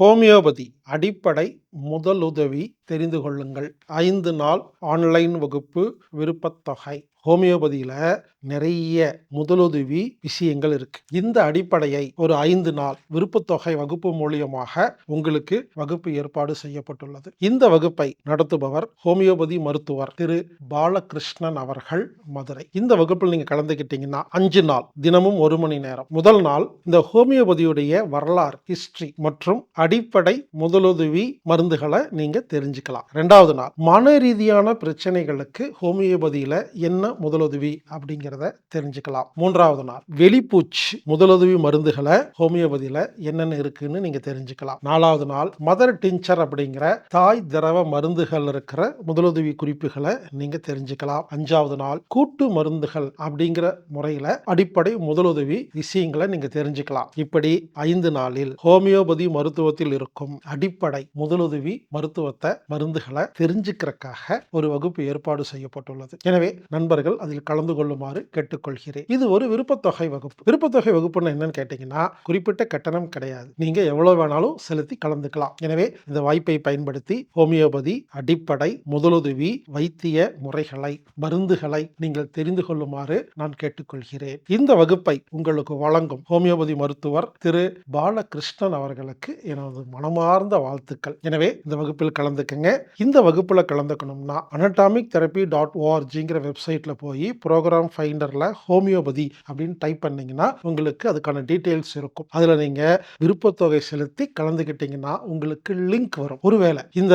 Homeopathy அடிப்படை முதலுதவி தெரிந்து கொள்ளுங்கள். ஐந்து நாள் ஆன்லைன் வகுப்பு விருப்பத்தொகை. ஹோமியோபதியில் நிறைய முதலுதவி விஷயங்கள் இருக்கு. இந்த அடிப்படையை ஒரு ஐந்து நாள் விருப்பத்தொகை வகுப்பு மூலியமாக உங்களுக்கு வகுப்பு ஏற்பாடு செய்யப்பட்டுள்ளது. இந்த வகுப்பை நடத்துபவர் ஹோமியோபதி மருத்துவர் திரு. பாலகிருஷ்ணன் அவர்கள் மதுரை. இந்த வகுப்பில் நீங்க கலந்துக்கிட்டீங்கன்னா அஞ்சு நாள் தினமும் ஒரு மணி நேரம். முதல் நாள் இந்த ஹோமியோபதியுடைய வரலாறு ஹிஸ்டரி மற்றும் அடிப்படை முதல் முதலுதவி மருந்துகளை நீங்க தெரிஞ்சுக்கலாம். ரெண்டாவது நாள் மன ரீதியான பிரச்சனைகளுக்கு ஹோமியோபதியில என்ன முதலுதவி அப்படிங்கிறத தெரிஞ்சுக்கலாம். மூன்றாவது நாள் வெளிப்பூச்சு முதலுதவி மருந்துகளை ஹோமியோபதியில என்னென்ன இருக்குன்னு நீங்க தெரிஞ்சுக்கலாம். நாலாவது நாள் மதர் டிஞ்சர் அப்படிங்கிற தாய் திரவ மருந்துகள் இருக்கிற முதலுதவி குறிப்புகளை நீங்க தெரிஞ்சுக்கலாம். அஞ்சாவது நாள் கூட்டு மருந்துகள் அப்படிங்கிற முறையில அடிப்படை முதலுதவி விஷயங்களை நீங்க தெரிஞ்சுக்கலாம். இப்படி ஐந்து நாளில் ஹோமியோபதி மருத்துவத்தில் இருக்கும் அடிப்படை முதலுதவி மருத்துவத்தை மருந்துகளை தெரிஞ்சுக்கிறக்காக ஒரு வகுப்பு ஏற்பாடு செய்யப்பட்டுள்ளது. எனவே நண்பர்கள் அதில் கலந்து கொள்ளுமாறு கேட்டுக்கொள்கிறேன். இது ஒரு விருப்பத்தொகை வகுப்பு. விருப்பத்தொகை வகுப்புன்னு என்னன்னு கேட்டீங்கன்னா குறிப்பிட்ட கட்டணம் கிடையாது. நீங்க எவ்வளவு வேணாலும் செலுத்தி கலந்துக்கலாம். எனவே இந்த வாய்ப்பை பயன்படுத்தி ஹோமியோபதி அடிப்படை முதலுதவி வைத்திய முறைகளை மருந்துகளை நீங்கள் தெரிந்து கொள்ளுமாறு நான் கேட்டுக்கொள்கிறேன். இந்த வகுப்பை உங்களுக்கு வழங்கும் ஹோமியோபதி மருத்துவர் திரு. பாலகிருஷ்ணன் அவர்களுக்கு எனது மனமார்ந்த வாழ்த்துக்கள். எனவே இந்த வகுப்பில் கலந்துக்குங்க. இந்த வகுப்பில் கலந்துக்கணும்னா அனட்டாமிக் தெரப்பி டாட் ஓஆர்ஜிங்கிற வெப்சைட்டில் போய் ப்ரோக்ராம் ஃபைண்டரில் ஹோமியோபதி அப்படின்னு டைப் பண்ணிங்கன்னா உங்களுக்கு அதுக்கான டீட்டெயில்ஸ் இருக்கும். அதில் நீங்கள் விருப்பத்தொகை செலுத்தி கலந்துக்கிட்டிங்கன்னா உங்களுக்கு லிங்க் வரும். ஒருவேளை இந்த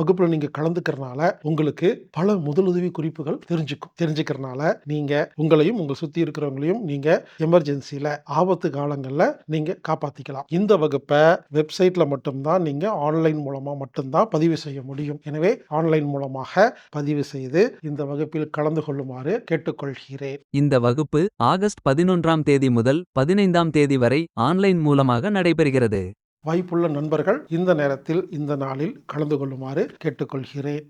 வகுப்பில் நீங்கள் கலந்துக்கிறனால உங்களுக்கு பல முதலுதவி குறிப்புகள் தெரிஞ்சுக்கும். தெரிஞ்சுக்கிறனால நீங்கள் உங்களையும் உங்கள் சுற்றி இருக்கிறவங்களையும் நீங்கள் எமர்ஜென்சியில் ஆபத்து காலங்களில் நீங்கள் காப்பாற்றிக்கலாம் இந்த வகுப்பை வெப்சைட்டில் மட்டும்தான் நீங்க ஆன்லைன் மூலமா மட்டும்தான் பதிவு செய்ய முடியும். எனவே ஆன்லைன் மூலமாக பதிவு செய்து இந்த வகுப்பில் கலந்து கொள்ளுமாறு கேட்டுக்கொள்கிறேன். இந்த வகுப்பு ஆகஸ்ட் பதினொன்றாம் தேதி முதல் பதினைந்தாம் தேதி வரை ஆன்லைன் மூலமாக நடைபெறுகிறது. வாய்ப்புள்ள நண்பர்கள் இந்த நேரத்தில் இந்த நாளில் கலந்து கொள்ளுமாறு கேட்டுக்கொள்கிறேன்.